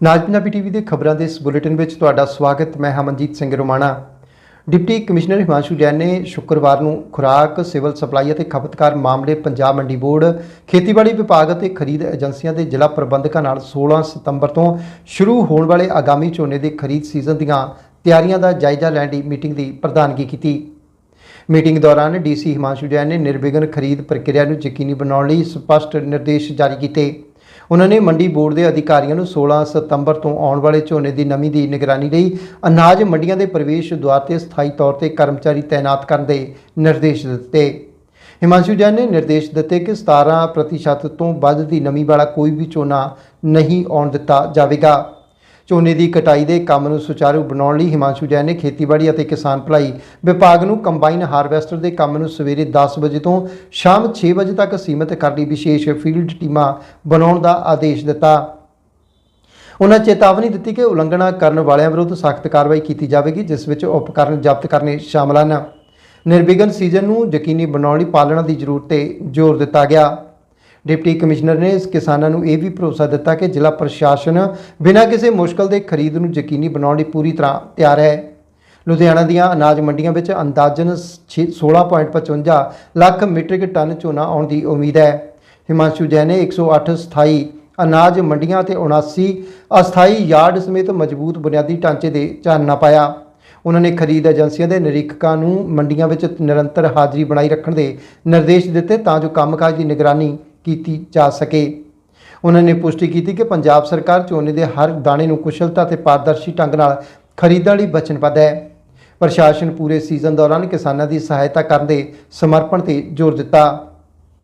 ਨਾਜ Punjabi TV ਦੇ ਖਬਰਾਂ ਦੇ ਇਸ ਬੁਲੇਟਿਨ ਵਿੱਚ ਤੁਹਾਡਾ ਸਵਾਗਤ, ਮੈਂ ਹਮਨਜੀਤ ਸਿੰਘ ਰੋਮਾਣਾ। ਡਿਪਟੀ ਕਮਿਸ਼ਨਰ ਹਿਮਾਂਸ਼ੂ ਜੈਨ ਨੇ ਸ਼ੁੱਕਰਵਾਰ ਨੂੰ ਖੁਰਾਕ, ਸਿਵਲ ਸਪਲਾਈ ਅਤੇ ਖਪਤਕਾਰ ਮਾਮਲੇ ਪੰਜਾਬ ਮੰਡੀ ਬੋਰਡ, ਖੇਤੀਬਾੜੀ ਵਿਭਾਗ ਅਤੇ ਖਰੀਦ ਏਜੰਸੀਆਂ ਦੇ ਜ਼ਿਲ੍ਹਾ ਪ੍ਰਬੰਧਕਾਂ ਨਾਲ 16 ਸਤੰਬਰ ਤੋਂ ਸ਼ੁਰੂ ਹੋਣ ਵਾਲੇ ਆਗਾਮੀ ਝੋਨੇ ਦੇ ਖਰੀਦ ਸੀਜ਼ਨ ਦੀਆਂ ਤਿਆਰੀਆਂ ਦਾ ਜਾਇਜ਼ਾ ਲੈਣ ਦੀ ਮੀਟਿੰਗ ਦੀ ਪ੍ਰਧਾਨਗੀ ਕੀਤੀ। ਮੀਟਿੰਗ ਦੌਰਾਨ ਡੀਸੀ ਹਿਮਾਂਸ਼ੂ ਜੈਨ ਨੇ ਨਿਰਵਿਘਨ ਖਰੀਦ ਪ੍ਰਕਿਰਿਆ ਨੂੰ ਯਕੀਨੀ ਬਣਾਉਣ ਲਈ ਸਪਸ਼ਟ ਨਿਰਦੇਸ਼ ਜਾਰੀ ਕੀਤੇ। ਉਹਨਾਂ ਨੇ ਮੰਡੀ ਬੋਰਡ ਦੇ ਅਧਿਕਾਰੀਆਂ ਨੂੰ 16 ਸਤੰਬਰ ਤੋਂ ਆਉਣ ਵਾਲੇ ਝੋਨੇ ਦੀ ਨਮੀ ਦੀ ਨਿਗਰਾਨੀ ਲਈ ਅਨਾਜ ਮੰਡੀਆਂ ਦੇ ਪ੍ਰਵੇਸ਼ ਦੁਆਰ ਤੇ ਸਥਾਈ ਤੌਰ ਤੇ ਕਰਮਚਾਰੀ ਤਾਇਨਾਤ ਕਰਨ ਦੇ ਨਿਰਦੇਸ਼ ਦਿੱਤੇ। ਹਿਮਾਂਸ਼ੂ ਜੈਨ ਨੇ ਨਿਰਦੇਸ਼ ਦਿੱਤੇ ਕਿ 17% ਤੋਂ ਵੱਧ ਦੀ ਨਮੀ ਵਾਲਾ ਕੋਈ ਵੀ ਝੋਨਾ ਨਹੀਂ ਆਉਣ ਦਿੱਤਾ ਜਾਵੇਗਾ। ਝੋਨੇ ਦੀ ਕਟਾਈ ਦੇ ਕੰਮ ਨੂੰ ਸੁਚਾਰੂ ਬਣਾਉਣ ਲਈ ਹਿਮਾਂਸ਼ੂ ਜੈਨ ਨੇ ਖੇਤੀਬਾੜੀ ਅਤੇ ਕਿਸਾਨ ਭਲਾਈ ਵਿਭਾਗ ਨੂੰ ਕੰਬਾਈਨ ਹਾਰਵੈਸਟਰ ਦੇ ਕੰਮ ਨੂੰ ਸਵੇਰੇ 10 ਵਜੇ ਤੋਂ ਸ਼ਾਮ 6 ਵਜੇ ਤੱਕ ਸੀਮਿਤ ਕਰਨ ਲਈ ਵਿਸ਼ੇਸ਼ ਫੀਲਡ ਟੀਮਾਂ ਬਣਾਉਣ ਦਾ ਆਦੇਸ਼ ਦਿੱਤਾ। ਉਹਨਾਂ ਚੇਤਾਵਨੀ ਦਿੱਤੀ ਕਿ ਉਲੰਘਣਾ ਕਰਨ ਵਾਲਿਆਂ ਵਿਰੁੱਧ ਸਖਤ ਕਾਰਵਾਈ ਕੀਤੀ ਜਾਵੇਗੀ, ਜਿਸ ਵਿੱਚ ਉਪਕਰਨ ਜ਼ਬਤ ਕਰਨੇ ਸ਼ਾਮਲ ਹਨ। ਨਿਰਵਿਘਨ ਸੀਜ਼ਨ ਨੂੰ ਯਕੀਨੀ ਬਣਾਉਣ ਲਈ ਪਾਲਣਾ ਦੀ ਜ਼ਰੂਰਤ ਤੇ ਜ਼ੋਰ ਦਿੱਤਾ ਗਿਆ। ਡਿਪਟੀ ਕਮਿਸ਼ਨਰ ਨੇ ਇਸ ਕਿਸਾਨਾਂ ਨੂੰ ਇਹ ਵੀ ਭਰੋਸਾ ਦਿੱਤਾ ਕਿ ਜ਼ਿਲ੍ਹਾ ਪ੍ਰਸ਼ਾਸਨ ਬਿਨਾਂ ਕਿਸੇ ਮੁਸ਼ਕਲ ਦੇ ਖਰੀਦ ਨੂੰ ਯਕੀਨੀ ਬਣਾਉਣ ਲਈ ਪੂਰੀ ਤਰ੍ਹਾਂ ਤਿਆਰ ਹੈ। ਲੁਧਿਆਣਾ ਦੀਆਂ ਅਨਾਜ ਮੰਡੀਆਂ ਵਿੱਚ ਅੰਦਾਜ਼ਨ 16.55 ਲੱਖ ਮੀਟ੍ਰਿਕ ਟਨ ਝੋਨਾ ਆਉਣ ਦੀ ਉਮੀਦ ਹੈ। ਹਿਮਾਂਸ਼ੂ ਜੈਨ ਨੇ 108 ਸਥਾਈ ਅਨਾਜ ਮੰਡੀਆਂ ਤੇ 79 ਅਸਥਾਈ ਯਾਰਡ ਸਮੇਤ ਮਜ਼ਬੂਤ ਬੁਨਿਆਦੀ ਢਾਂਚੇ ਦੇ ਚਾਨਣਾ ਪਾਇਆ। ਉਹਨਾਂ ਨੇ ਖਰੀਦ ਏਜੰਸੀਆਂ ਦੇ ਨਿਰੀਖਕਾਂ ਨੂੰ ਮੰਡੀਆਂ ਵਿੱਚ ਨਿਰੰਤਰ ਹਾਜ਼ਰੀ ਬਣਾਈ ਰੱਖਣ ਦੇ ਨਿਰਦੇਸ਼ ਦਿੱਤੇ ਤਾਂ ਜੋ ਕੰਮਕਾਜ ਦੀ ਨਿਗਰਾਨੀ ਕੀਤੀ ਜਾ ਸਕੇ। ਉਹਨਾਂ ਨੇ ਪੁਸ਼ਟੀ ਕੀਤੀ ਕਿ ਪੰਜਾਬ ਸਰਕਾਰ ਝੋਨੇ ਦੇ ਹਰ ਦਾਣੇ ਨੂੰ ਕੁਸ਼ਲਤਾ ਤੇ ਪਾਰਦਰਸ਼ੀ ਢੰਗ ਨਾਲ ਖਰੀਦਣ ਲਈ ਵਚਨਬੱਧ ਹੈ। ਪ੍ਰਸ਼ਾਸਨ ਪੂਰੇ ਸੀਜ਼ਨ ਦੌਰਾਨ ਕਿਸਾਨਾਂ ਦੀ ਸਹਾਇਤਾ ਕਰਨ ਦੇ ਸਮਰਪਣ ਤੇ ਜ਼ੋਰ ਦਿੱਤਾ।